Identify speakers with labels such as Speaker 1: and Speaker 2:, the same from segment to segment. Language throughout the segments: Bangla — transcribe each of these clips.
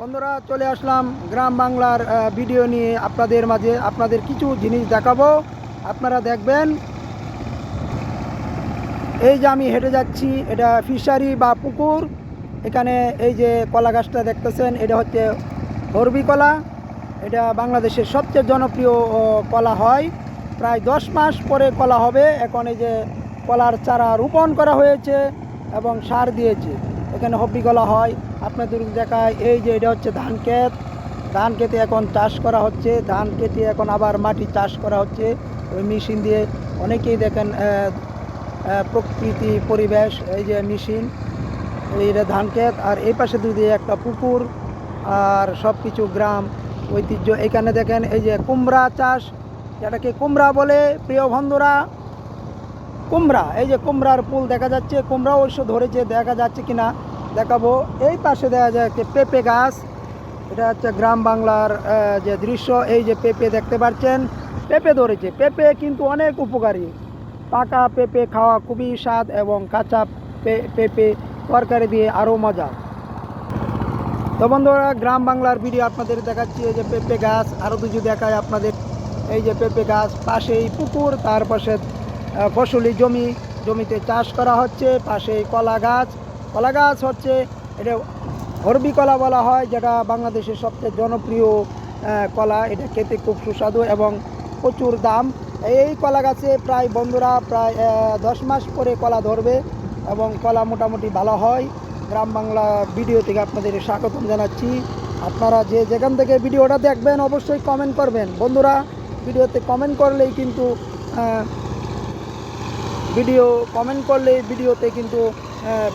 Speaker 1: বন্ধুরা, চলে আসলাম গ্রাম বাংলার ভিডিও নিয়ে আপনাদের মাঝে। আপনাদের কিছু জিনিস দেখাবো। আপনারা দেখবেন, এই যে আমি হেঁটে যাচ্ছি, এটা ফিশারি বা পুকুর। এখানে এই যে কলা গাছটা দেখতেছেন, এটা হচ্ছে হরবি কলা। এটা বাংলাদেশের সবচেয়ে জনপ্রিয় কলা হয়। প্রায় দশ মাস পরে কলা হবে। এখন এই যে কলার চারা রোপণ করা হয়েছে এবং সার দিয়েছে। এখানে হব্বি কলা হয়। আপনাদের দেখায় এই যে এটা হচ্ছে ধান ক্ষেত। ধান কেটে এখন চাষ করা হচ্ছে। ধান কেটে এখন আবার মাটি চাষ করা হচ্ছে। ওই মেশিন দিয়ে অনেকেই দেখেন প্রকৃতি, পরিবেশ, এই যে মেশিন এইটা ধান ক্ষেত। আর এই পাশে দুই দিয়ে একটা পুকুর আর সব কিছু গ্রাম, ঐতিহ্য। এখানে দেখেন এই যে কুমড়া চাষ, যেটাকে কুমড়া বলে। প্রিয় বন্ধুরা, কুমড়া, এই যে কুমড়ার ফুল দেখা যাচ্ছে। কুমড়া অবশ্য ধরেছে, দেখা যাচ্ছে কিনা। দেখাবো। এই পাশে দেখা যায় যাচ্ছে পেঁপে গাছ। এটা হচ্ছে গ্রাম বাংলার যে দৃশ্য, এই যে পেঁপে দেখতে পাচ্ছেন। পেঁপে ধরেছে। পেঁপে কিন্তু অনেক উপকারী। পাকা পেঁপে খাওয়া খুবই স্বাদ এবং কাঁচা পেঁপে তরকারি দিয়ে আরও মজা। তো বন্ধুরা, গ্রাম বাংলার ভিডিও আপনাদের দেখাচ্ছি। এই যে পেঁপে গাছ, আরও কিছু দেখায় আপনাদের। এই যে পেঁপে গাছ, পাশেই পুকুর, তার পাশে ফসলি জমি। জমিতে চাষ করা হচ্ছে, পাশেই কলা গাছ। কলা গাছ হচ্ছে, এটা হরবি কলা বলা হয়, যেটা বাংলাদেশের সবচেয়ে জনপ্রিয় কলা। এটা খেতে খুব সুস্বাদু এবং প্রচুর দাম। এই কলা গাছে প্রায় বন্ধুরা প্রায় দশ মাস পরে কলা ধরবে এবং কলা মোটামুটি ভালো হয়। গ্রাম বাংলা ভিডিও থেকে আপনাদের স্বাগতম জানাচ্ছি। আপনারা যে যেখান থেকে ভিডিওটা দেখবেন অবশ্যই কমেন্ট করবেন। বন্ধুরা, ভিডিওতে কমেন্ট করলেই কিন্তু ভিডিও কমেন্ট করলে ভিডিওতে কিন্তু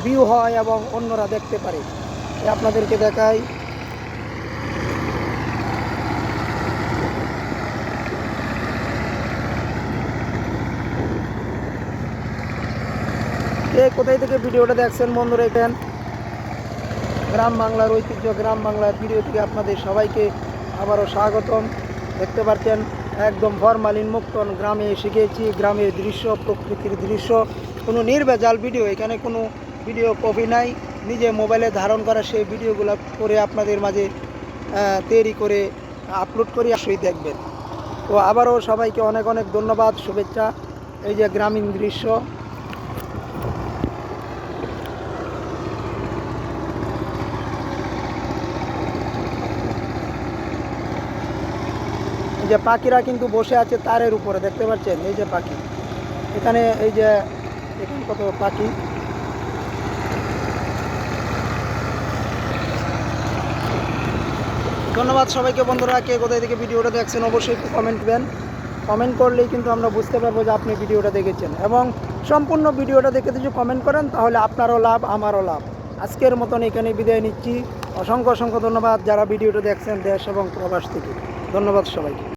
Speaker 1: ভিউ হয় এবং অন্যরা দেখতে পারে। আপনাদেরকে দেখাই। কে কোথায় থেকে ভিডিওটা দেখছেন, বন্ধুরা এখান গ্রাম বাংলার ঐতিহ্য, গ্রাম বাংলার ভিডিও থেকে আপনাদের সবাইকে আবারও স্বাগতম। দেখতে পাচ্ছেন একদম ফরমালিন মুক্ত গ্রামে শিখেছি। গ্রামের দৃশ্য, প্রকৃতির দৃশ্য। কোনো নির্ভেজাল ভিডিও, এখানে কোনো ভিডিও কপি নাই। নিজে মোবাইলে ধারণ করা সেই ভিডিওগুলো করে আপনাদের মাঝে তৈরি করে আপলোড করে আসলেই দেখবেন। তো আবারও সবাইকে অনেক অনেক ধন্যবাদ, শুভেচ্ছা। এই যে গ্রামীণ দৃশ্য যে পাখিরা কিন্তু বসে আছে তারের উপরে, দেখতে পাচ্ছেন? এই যে পাখি। এখানে এই যে এখানে কত পাখি। ধন্যবাদ সবাইকে বন্ধুরা, কে কোথায় থেকে ভিডিওটা দেখছেন অবশ্যই একটু কমেন্ট দেবেন কমেন্ট করলেই কিন্তু আমরা বুঝতে পারব যে আপনি ভিডিওটা দেখেছেন। এবং সম্পূর্ণ ভিডিওটা দেখে যদি কমেন্ট করেন, তাহলে আপনারও লাভ, আমারও লাভ। আজকের মতন এখানে বিদায় নিচ্ছি। অসংখ্য অসংখ্য ধন্যবাদ যারা ভিডিওটা দেখছেন দেশ এবং প্রবাস থেকে। ধন্যবাদ সবাইকে।